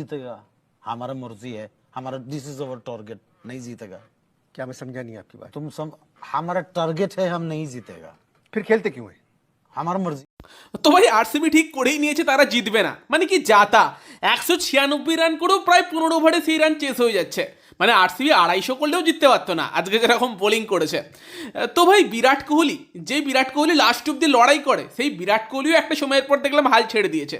जीतेगा हमारा मर्जी है हमारा दिस इज अवर टारगेट नहीं जीतेगा क्या मैं समझा नहीं आपकी बात तुम सम हमारा टारगेट है हम नहीं जीतेगा फिर खेलते क्यों है हमारा मर्जी তো ভাই আরসিবি ঠিক করেই নিয়েছে তারা জিতবে না মানে কি যাতা একশো ছিয়ানব্বই রান করেও প্রায় পনেরো ওভারে সেই রান চেস হয়ে যাচ্ছে মানে আরসিবি আড়াইশো করলেও জিততে পারতো না আজকে যেরকম বোলিং করেছে তো ভাই বিরাট কোহলি যে বিরাট কোহলি লাস্ট অব্দি লড়াই করে সেই বিরাট কোহলিও একটা সময়ের পর দেখলাম হাল ছেড়ে দিয়েছে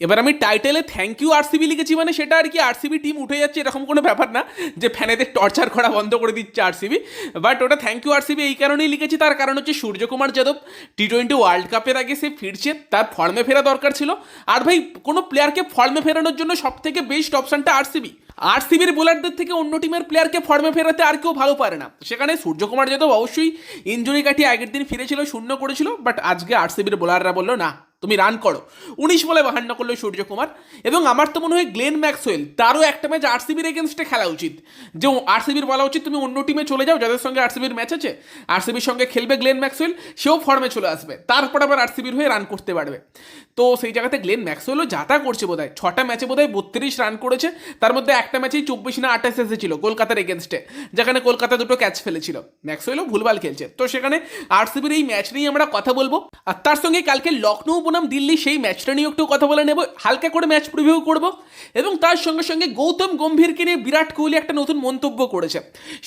এবার আমি টাইটেলে থ্যাংক ইউ আরসিবি লিখেছি মানে সেটা আর কি আরসিবি টিম উঠে যাচ্ছে, এরকম কোনো ব্যাপার না যে ফ্যানেদের টর্চার করা বন্ধ করে দিচ্ছে আরসিবি বাট ওটা থ্যাংক ইউ আরসিবি এই কারণেই লিখেছি, তার কারণ হচ্ছে Suryakumar Yadav T twenty world কাপের আগে সে ফিরছে, তার ফর্মে ফেরা দরকার ছিল। আর ভাই, কোনো প্লেয়ারকে ফর্মে ফেরানোর জন্য সব থেকে বেস্ট অপশনটা আরসিবি আরসিবির বোলারদের থেকে অন্য টিমের প্লেয়ারকে ফর্মে ফেরাতে আর কেউ ভালো পারে না। সেখানে সূর্যকুমার যাদব অবশ্যই ইঞ্জুরি কাটিয়ে আগের দিন ফিরেছিল, শূন্য করেছিল বাট আজকে আরসিবির বোলাররা বলল, না তুমি রান করো। উনিশ বলে বাহান্ন করল সূর্যকুমার। এবং আমার তো মনে হয় গ্লেন ম্যাক্সওয়েল, তারও একটা ম্যাচ আরসিবির এগেনস্টে খেলা উচিত। যে আরসিবির বলা উচিত, তুমি অন্য টিমে চলে যাও, যাদের সঙ্গে আরসিবির ম্যাচ আছে আরসিবির সঙ্গে খেলবে গ্লেন ম্যাক্সওয়েল, সেও ফর্মে চলে আসবে। তারপর আবার আরসিবির হয়ে রান করতে পারবে। তো সেই জায়গাতে গ্লেন ম্যাক্সওয়েলও যাতা করছে বোধ হয় ছটা ম্যাচে বোধ হয় বত্রিশ রান করেছে। তার মধ্যে একটা ম্যাচেই চব্বিশ না আঠাশ এসেছিল কলকাতার এগেনস্টে যেখানে কলকাতা দুটো ক্যাচ ফেলেছিল। ম্যাক্সওয়েলও ভুলভাল খেলছে। তো সেখানে আরসিবির এই ম্যাচ নিয়েই আমরা কথা বলব। আর তার সঙ্গে কালকে লখনৌ বনাম দিল্লি সেই ম্যাচটা নিয়ে একটু কথা বলে নেব। হালকা করে ম্যাচ প্রিভিউ করব এবং তার সঙ্গে সঙ্গে গৌতম গম্ভীরকে নিয়ে বিরাট কোহলি একটা নতুন মন্তব্য করেছে।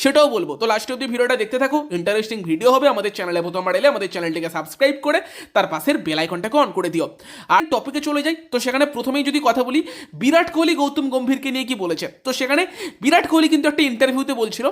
সেটাও বলব। তো লাস্ট অব্দি ভিডিওটা দেখতে থাকো। ইন্টারেস্টিং ভিডিও হবে আমাদের চ্যানেলে প্রথমবার এলে আমাদের চ্যানেলটিকে সাবস্ক্রাইব করে তার পাশের বেল আইকনটাকে অন করে দিও। আর টপিকে চলে যাই। তো সেখানে প্রথমেই যদি কথা বলি, বিরাট কোহলি গৌতম গম্ভীরকে নিয়ে কি বলেছে? তো সেখানে বিরাট কোহলি কিন্তু একটা ইন্টারভিউতে বলছিল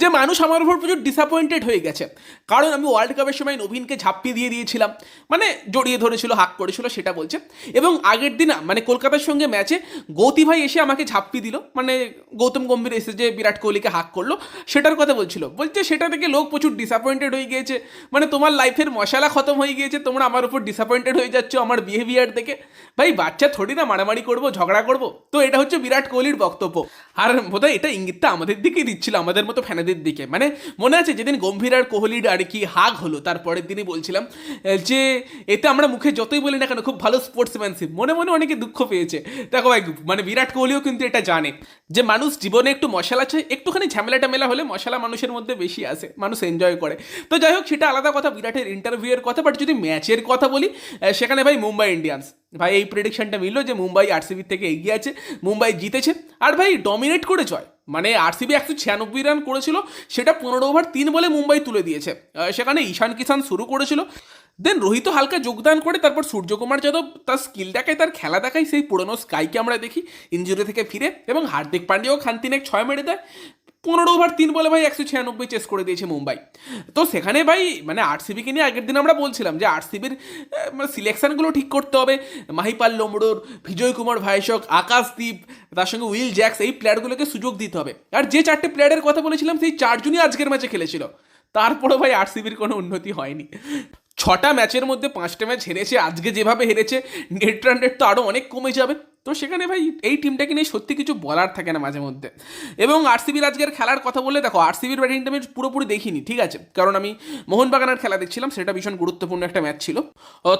যে, মানুষ আমার উপর প্রচুর ডিসঅ্যাপয়েন্টেড হয়ে গেছে। কারণ আমি ওয়ার্ল্ড কাপের সময় নবীনকে ঝাপ্পি দিয়ে দিয়েছিলাম। মানে জড়িয়ে ধরেছিল হাক করেছিল, সেটা বলছে। এবং আগের দিন মানে কলকাতার সঙ্গে ম্যাচে গৌতী ভাই এসে আমাকে ঝাপ্পি দিল। মানে গৌতম গম্ভীর এসে যে বিরাট কোহলিকে হাক করল, সেটার কথা বলছিল। বলছে, সেটা থেকে লোক প্রচুর ডিসঅ্যাপয়েন্টেড হয়ে গিয়েছে। মানে তোমার লাইফের মশালা খতম হয়ে গিয়েছে, তোমরা আমার উপর ডিসঅ্যাপয়েন্টেড হয়ে যাচ্ছ আমার বিহেভিয়ার দেখে। ভাই, বাচ্চা থোড়ি না মারামারি করব, ঝগড়া করব? তো এটা হচ্ছে বিরাট কোহলির বক্তব্য। আর বোধহয় এটা ইঙ্গিতটা আমাদের দিকেই দিচ্ছিল, আমাদের মতো ফ্যানেদের দিকে। মানে মনে আছে, যেদিন গম্ভীর আর কোহলির আর কি হাগ হলো, তারপরের দিনই বলছিলাম, যে এতে আমরা মুখে যতই বলি না কেন? খুব ভালো স্পোর্টসম্যানশিপ মনে মনে অনেকে দুঃখ পেয়েছে। দেখো ভাই মানে বিরাট কোহলিও কিন্তু এটা জানে। যে মানুষ জীবনে একটু মশলা চাই একটুখানি ঝামেলা টামেলা হলে মশলা মানুষের মধ্যে বেশি আসে, মানুষ এনজয় করে। তো যাই হোক, সেটা আলাদা কথা, বিরাটের ইন্টারভিউয়ের কথা বাট যদি ম্যাচের কথা বলি সেখানে ভাই মুম্বাই ইন্ডিয়ান্স ভাই, এই প্রেডিকশনটা মিললো যে মুম্বাই আরসিবির থেকে এগিয়ে আছে, মুম্বাই জিতেছে। আর ভাই ডমিনেট করে জয়। মানে আরসিবি একশো ছিয়ানব্বই রান করেছিল, সেটা পনেরো ওভার তিন বলে মুম্বাই তুলে দিয়েছে। সেখানে ঈশান কিষান শুরু করেছিল। দেন রোহিত হালকা যোগদান করে, তারপর সূর্যকুমার যাদব তার স্কিল দেখায়, তার খেলা দেখায়, সেই পুরনো স্কাইকে আমরা দেখি ইঞ্জুরি থেকে ফিরে এবং হার্দিক পান্ডিয়াও খান তিনেক ছয় মেরে দেয়। পনেরো ওভার তিন বলে ভাই একশো ছিয়ানব্বই চেস করে দিয়েছে মুম্বাই। তো সেখানে ভাই মানে আরসিবিকে নিয়ে আগের দিন আমরা বলছিলাম যে আরসিবির মানে সিলেকশনগুলো ঠিক করতে হবে। মাহিপাল লোমড়োর, বিজয় কুমার ভাইশক আকাশদীপ, তার সঙ্গে উইল জ্যাক্স, এই প্লেয়ারগুলোকে সুযোগ দিতে হবে। আর যে চারটে প্লেয়ারের কথা বলেছিলাম, সেই চারজনই আজকের ম্যাচে খেলেছিল। তারপরে ভাই আরসিবির কোনো উন্নতি হয়নি। ছটা ম্যাচের মধ্যে পাঁচটা ম্যাচ হেরেছে, আজকে যেভাবে হেরেছে নেট রান রেট তো আরও অনেক কমে যাবে। তো সেখানে ভাই এই টিমটাকে নিয়ে সত্যি কিছু বলার থাকে না মাঝে মধ্যে। এবং আরসিবির আজকের খেলার কথা বললে দেখো আরসিবির ব্যাটিংটা আমি পুরোপুরি দেখিনি, ঠিক আছে? কারণ আমি মোহনবাগানের খেলা দেখছিলাম, সেটা ভীষণ গুরুত্বপূর্ণ একটা ম্যাচ ছিল।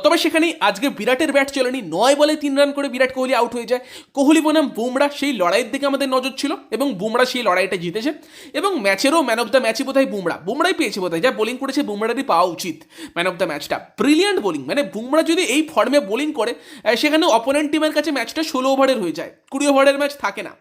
তবে সেখানে আজকে বিরাটের ব্যাট চলেনি, নয় বলে তিন রান করে বিরাট কোহলি আউট হয়ে যায়। কোহলি বনাম বুমরা, সেই লড়াইয়ের দিকে আমাদের নজর ছিল, এবং বুমরা সেই লড়াইটা জিতেছে। এবং ম্যাচেরও ম্যান অফ দ্য ম্যাচই বোধহয় বুমরা। বুমরাই পেয়েছে বোধহয়, যা বোলিং করেছে বুমরারই পাওয়া উচিত ম্যান অফ দ্য ম্যাচটা ব্রিলিয়ান্ট বোলিং মানে বুমরা যদি এই ফর্মে বোলিং করে সেখানে অপোনেন্ট টিমের কাছে ম্যাচটা ষোলো ওভারের হয়ে যায়, কুড়ি ওভারের ম্যাচ থাকে না।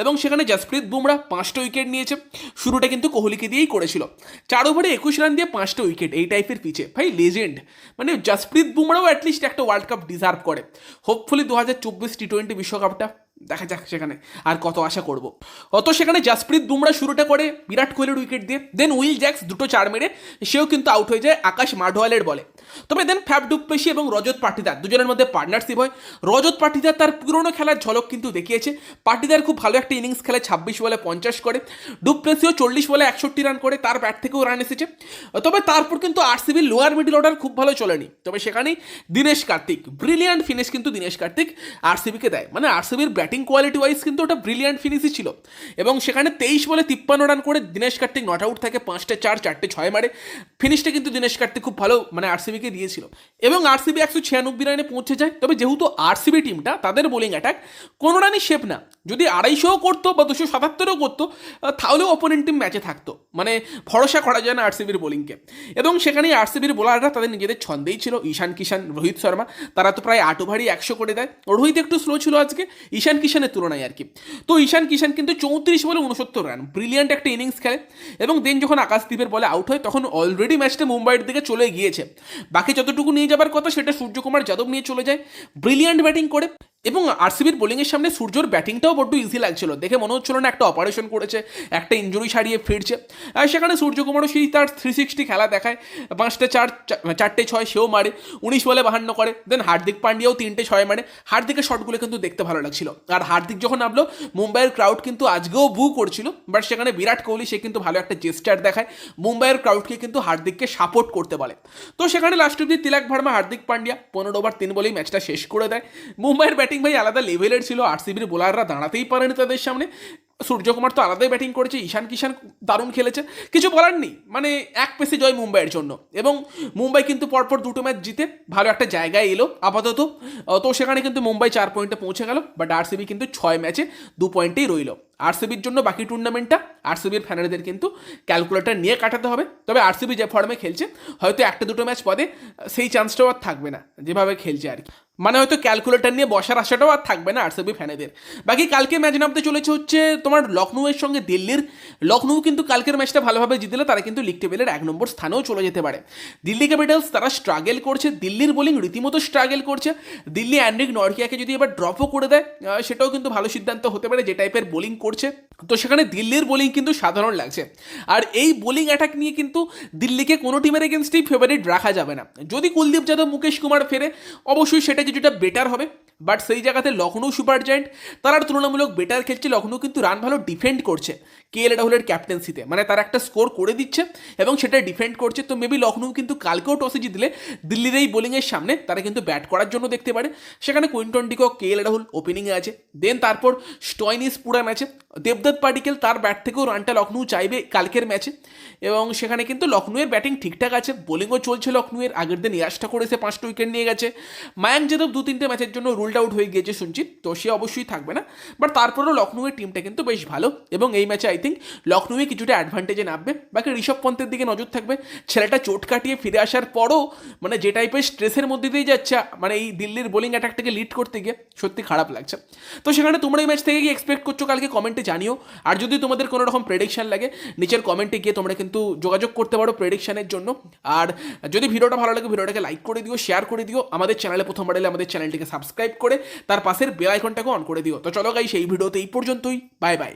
এবং সেখানে জাসপ্রীত বুমরা পাঁচটা উইকেট নিয়েছে, শুরুটা কিন্তু কোহলিকে দিয়েই করেছিল। চার ওভারে একুশ রান দিয়ে পাঁচটা উইকেট, এই টাইপের পিচে ভাই লেজেন্ড মানে জাসপ্রীত বুমরাও অ্যাটলিস্ট একটা ওয়ার্ল্ড কাপ ডিজার্ভ করে। হোপফুলি দু হাজার চব্বিশ টি টোয়েন্টি বিশ্বকাপটা দেখা যাক সেখানে আর কত আশা করব। অত সেখানে জাসপ্রীত বুমরা শুরুটা করে বিরাট কোহলির উইকেট দিয়ে দেন উইল জ্যাক্স দুটো চার মেরে সেও কিন্তু আউট হয়ে যায় আকাশ মাঢোয়ালের বলে। তবে দেন ফ্যাব ডুপ্পেশি এবং রজত পাটিদার দুজনের মধ্যে পার্টনারশিপ হয়। রজত পাটিদার তার পুরনো খেলার ঝলক কিন্তু দেখিয়েছে। পাটিদার খুব ভালো একটা ইনিংস খেলে ছাব্বিশ বলে পঞ্চাশ করে, ডুপ্লেসিও চল্লিশ বলে একষট্টি রান করে, তার ব্যাট থেকেও রান এসেছে। তবে তারপর কিন্তু আরসিবির লোয়ার মিডল অর্ডার খুব ভালো চলেনি। তবে সেখানেই দীনেশ কার্তিক ব্রিলিয়ান্ট ফিনিশ কিন্তু দীনেশ কার্তিক আরসিবিকে দেয়। মানে আরসিবির ব্যাটিং কোয়ালিটি ওয়াইজ কিন্তু ওটা ব্রিলিয়ান্ট ফিনিশই ছিল। এবং সেখানে তেইশ বলে তিপ্পান্ন রান করে দিনেশ কার্তিক নট আউট থাকে, পাঁচটা চার, চারটে ছয় মারে। ফিনিশটা কিন্তু দিনেশ কার্তিক খুব ভালো মানে আরসিবিকে দিয়েছিল। এবং আরসিবি একশো ছিয়ানব্বই রানে পৌঁছে যায়। তবে যেহেতু আরসিবি টিমটা তাদের বোলিং অ্যাটাক কোনো রানই শেপ না। যদি আড়াইশোও করতো বা দুশো সাতাত্তরও করতো তাহলেও অপোনেন্ট টিম ম্যাচে থাকতো। মানে ভরসা করা যায় না আরসিবির বোলিংকে এবং সেখানেই আরসিবির বোলাররা তাদের নিজেদের ছন্দেই ছিল, ঈশান কিষান রোহিত শর্মা। তারা তো প্রায় আট ওভারই একশো করে দেয়। রোহিত একটু স্লো ছিল আজকে, ঈশান কিষানের তুলনায় আর কি। তো ঈশান কিষান কিন্তু চৌত্রিশ বলে উনসত্তর রান ব্রিলিয়ান্ট একটা ইনিংস খেলে। এবং দেন যখন আকাশদীপের বলে আউট হয়, তখন অলরেডি ম্যাচটা মুম্বাইয়ের দিকে চলে গিয়েছে। বাকি যতটুকু নিয়ে যাবার কথা, সেটা সূর্যকুমার যাদব নিয়ে চলে যায়। ব্রিলিয়ান্ট ব্যাটিং করে। এবং আরসিবির বোলিংয়ের সামনে সূর্যর ব্যাটিংটাও বড্ড ইজি লাগছিল। দেখে মনে হচ্ছিল না একটা অপারেশন করেছে, একটা ইঞ্জুরি সারিয়ে ফিরছে। আর সেখানে সূর্যকুমারও সেই তার থ্রি সিক্সটি খেলা দেখায়। পাঁচটা চার চারটে ছয় সেও মারে, উনিশ বলে বাহান্ন করে। দেন হার্দিক পান্ডিয়াও তিনটে ছয় মারে। হার্দিকের শটগুলো কিন্তু দেখতে ভালো লাগছিল। আর হার্দিক যখন নামলো, মুম্বাইয়ের ক্রাউড কিন্তু আজকেও বু করছিল। বাট সেখানে বিরাট কোহলি, সে কিন্তু ভালো একটা জেস্টার দেখায়। মুম্বাইয়ের ক্রাউডকে কিন্তু হার্দিককে সাপোর্ট করতে বলে। তো সেখানে লাস্ট অব্দি তিলাক ভার্মা, হার্দিক পান্ডিয়া পনেরো ওভার তিন বলেই ম্যাচটা শেষ করে দেয়। মুম্বাইয়ের ব্যাটিং ভাই আলাদা লেভেলের ছিল। আরসিবির বোলাররা দাঁড়াতেই পারেনি তাদের সামনে। সূর্যকুমার তো আলাদাই ব্যাটিং করেছে, ঈশান কিষান দারুণ খেলেছে। কিছু বলার নেই মানে এক পেসে জয় মুম্বাইয়ের জন্য। এবং মুম্বাই কিন্তু পরপর দুটো ম্যাচ জিতে ভালো একটা জায়গায় এলো, আপাতত। তো সেখানে কিন্তু মুম্বাই চার পয়েন্টে পৌঁছে গেল বাট আরসিবি কিন্তু ছয় ম্যাচে দু পয়েন্টেই রইল। আরসিবির জন্য বাকি টুর্নামেন্টটা আরসিবির ফ্যানারদের কিন্তু ক্যালকুলেটার নিয়ে কাটাতে হবে। তবে আরসিবি যে ফর্মে খেলছে, হয়তো একটা দুটো ম্যাচ পদে, সেই চান্সটাও আর থাকবে না, যেভাবে খেলছে আর কি। মানে হয়তো ক্যালকুলেটর নিয়ে বসার আশাটাও আর থাকবে না আরসিবি ফ্যানেদের বাকি কালকে ম্যাচ নামতে চলেছে হচ্ছে তোমার লখনৌয়ের সঙ্গে দিল্লির লখনৌ কিন্তু কালকের ম্যাচটা ভালোভাবে জিতলে তারা কিন্তু লিগ টেবিলের এক নম্বর স্থানেও চলে যেতে পারে। দিল্লি ক্যাপিটালস তারা স্ট্রাগেল করছে, দিল্লির বোলিং রীতিমতো স্ট্রাগেল করছে। দিল্লি অ্যান্ড্রিক নরকিয়াকে যদি এবার ড্রপও করে দেয় সেটাও কিন্তু ভালো সিদ্ধান্ত হতে পারে যে টাইপের বোলিং করছে। তো সেখানে দিল্লির বোলিং কিন্তু সাধারণ লাগছে। আর এই বোলিং অ্যাটাক নিয়ে কিন্তু দিল্লিকে কোনো টিমের এগেনস্টেই ফেভারিট রাখা যাবে না। যদি কুলদীপ যাদব, মুকেশ কুমার ফেরে, অবশ্যই সেটা কিছুটা বেটার হবে। বাট সেই জায়গাতে লখনৌ সুপার জায়েন্ট তারা তুলনামূলক বেটার খেলছে লখনৌ কিন্তু রান ভালো ডিফেন্ড করছে কে এল রাহুলের ক্যাপ্টেন্সিতে মানে তারা একটা স্কোর করে দিচ্ছে এবং সেটা ডিফেন্ড করছে। তো মেবি লখনৌ কিন্তু কালকেও টসে জিতলে দিল্লির এই বোলিংয়ের সামনে তারা কিন্তু ব্যাট করার জন্য দেখতে পারে। সেখানে Quinton de Kock K L Rahul ওপেনিংয়ে আছে। দেন তারপর স্টয়নিস পুরা ম্যাচে দেবদত্ত পাটিকেল তার ব্যাট থেকেও রানটা লখনৌ চাইবে কালকের ম্যাচে। এবং সেখানে কিন্তু লখনৌয়ের ব্যাটিং ঠিকঠাক আছে, বোলিংও চলছে লখনৌয়ের আগের দিন ইয়াসটা করেছে, পাঁচটা উইকেট নিয়ে গেছে। মায়াঙ্ক যাদব দু তিনটে ম্যাচের জন্য রুলড আউট হয়ে গিয়েছে শুনছি, তো সে অবশ্যই থাকবে না। বাট তারপরেও লখনৌয়ের টিমটা কিন্তু বেশ ভালো। এবং এই ম্যাচে আই থিঙ্ক লখনৌয়ে কিছুটা অ্যাডভান্টেজে নামবে। বাকি ঋষভ পন্থের দিকে নজর থাকবে। ছেলেটা চোট কাটিয়ে ফিরে আসার পরও মানে যে টাইপের স্ট্রেসের মধ্যে দিয়ে যাচ্ছে মানে এই দিল্লির বোলিং অ্যাটাকটাকে লিড করতে গিয়ে সত্যি খারাপ লাগছে। তো সেখানে তোমরা এই ম্যাচ থেকে কি এক্সপেক্ট করছ? কালকে কমেন্টে জানিও। আর যদি তোমাদের কোনো রকম প্রেডিকশান লাগে, নিচের কমেন্টে গিয়ে তোমরা কিন্তু যোগাযোগ করতে পারো প্রেডিকশানের জন্য। আর যদি ভিডিওটা ভালো লাগে, ভিডিওটাকে লাইক করে দিও শেয়ার করে দিও, আমাদের চ্যানেলে প্রথম এলে আমাদের চ্যানেলটিকে সাবস্ক্রাইব করে, তার পাশের বেল আইকনটাকে অন করে দিও। তো চলো গাই সেই ভিডিওতে এই পর্যন্তই। Bye bye